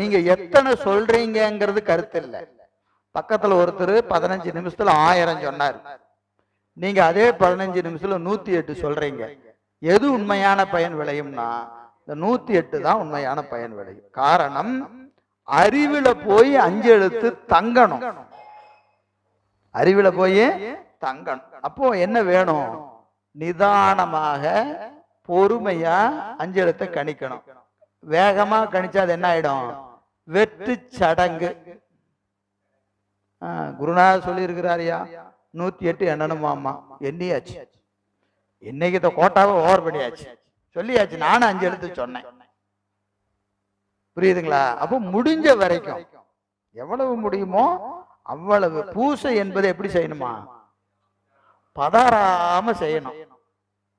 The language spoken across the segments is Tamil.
நீங்க எத்தனை சொல்றீங்கிறது கருத்து இல்லை. பக்கத்துல ஒருத்தர் பதினஞ்சு நிமிஷத்துல ஆயிரம் சொன்னார். நீங்க அதே பதினஞ்சு நிமிஷத்துல நூத்தி எட்டு சொல்றீங்க. எது உண்மையான பயன் விளையும்னா இந்த நூத்தி எட்டு தான் உண்மையான பயன் விளையும். காரணம் அறிவுல போய் அஞ்சு எழுத்து தங்கணும். அறிவுல போய் தங்கணும். அப்போ என்ன வேணும்? நிதானமாக பொறுமையா அஞ்சு எழுத்தை கணிக்கணும். வேகமா கணிச்சா அது என்ன ஆயிடும்? வெற்று சடங்கு. ஆ, குருநாதர் சொல்லி இருக்கிறாரியா நூத்தி எட்டு எண்ணணுமாமா எண்ணியாச்சு. இன்னைக்கு இந்த கோட்டாவை ஓவர் பண்ணியாச்சு. சொல்லியாச்சு. நானும் அஞ்சு எழுத்து சொன்னேன். புரியுதுங்களா? அப்போ முடிஞ்ச வரைக்கும் எவ்வளவு முடியுமோ அவ்வளவு பூசை என்பது எப்படி செய்யணுமா? பதறாம செய்யணும்.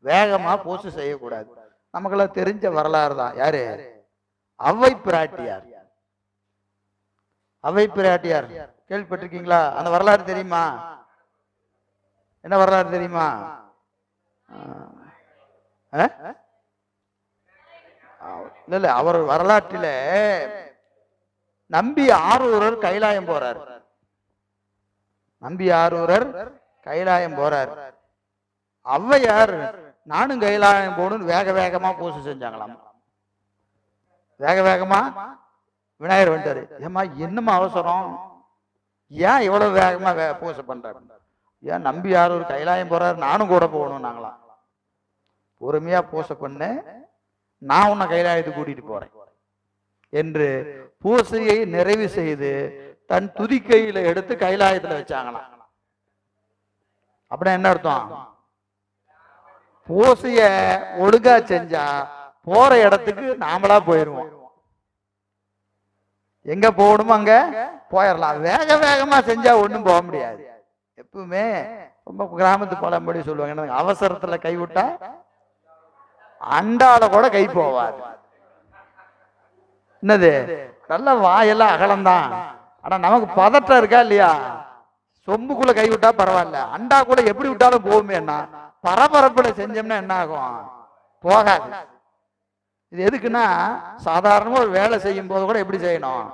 வேகமா பூசை செய்யக்கூடாது. நமக்கெல்லாம் தெரிஞ்ச வரலாறு தான். யாரு? அவை பிராட்டியார் அவை பிராட்டியார் கேள்விப்பட்டிருக்கீங்களா? அந்த வரலாறு தெரியுமா? என்ன வரலாறு தெரியுமா? இல்ல இல்ல அவர் வரலாற்றில நம்பி ஆரூரர் கைலாயம் போறார். நம்பி ஆரூரர் கைலாயம் போறார். ஔவையார் நானும் கைலாயம் போகணும்னு வேக வேகமா பூசை செஞ்சாங்களாம். வேக வேகமா? விநாயகர் வந்துட்டாரு. ஏம்மா என்னம்மா அவசரம்? ஏன் இவ்வளவு வேகமா வே பூசை பண்ணுறாரு ஏன் நம்பி யார் ஒரு கைலாயம் போறாரு? நானும் கூட போகணும் நாங்களாம் பொறுமையா பூசை பண்ணு. நான் உன்னை கைலாயத்துக்கு கூட்டிட்டு போகிறேன் என்று பூசையை நிறைவு செய்து தன் துதிக்கையில எடுத்து கைலாயத்துல வச்சாங்களாம். அப்படின்னா என்ன அர்த்தம்? பூசைய ஒழுங்கா செஞ்சா போற இடத்துக்கு நாமளா போயிருவோம். எங்க போகணுமோ அங்க போயிடலாம் வேக வேகமா செஞ்சா ஒன்றும் போக முடியாது. எப்பவுமே ரொம்ப கிராமத்து பழம்படி சொல்லுவாங்க. என்ன அவசரத்துல கை விட்டா அண்டால கூட கை போவாது. என்னது நல்ல வாயெல்லாம் அகலம்தான். ஆனா நமக்கு பதட்டம் இருக்கா இல்லையா? சொம்புக்குள்ள கை விட்டா பரவாயில்ல. அண்டா கூட எப்படி விட்டாலும் போகுமே என்ன பரபரப்புல செஞ்சோம்னா என்ன ஆகும் போகாது. இது எதுக்குன்னா சாதாரணமா ஒரு வேலை செய்யும் போது கூட எப்படி செய்யணும்?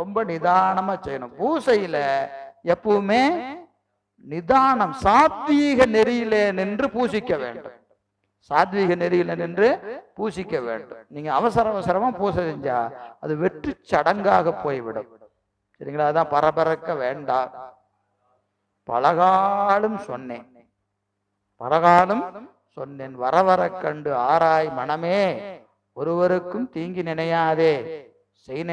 ரொம்ப நிதானமா செய்யணும். பூசையில எப்பவுமே நிதானம் சாத்வீக நெறியிலே நின்று பூசிக்க வேண்டும். சாத்வீக நெறியில நின்று பூசிக்க வேண்டும். நீங்க அவசர அவசரமா பூசை செஞ்சா அது வெற்றி சடங்காக போய்விடும். சரிங்களா? அதான் பரபரக்க வேண்டாம். பலகாலும் சொன்னேன். பலகாலும் சொன்னேன் வர வர கண்டு ஆராய் மனமே ஒருவருக்கும் தீங்கி நினையாதே செய்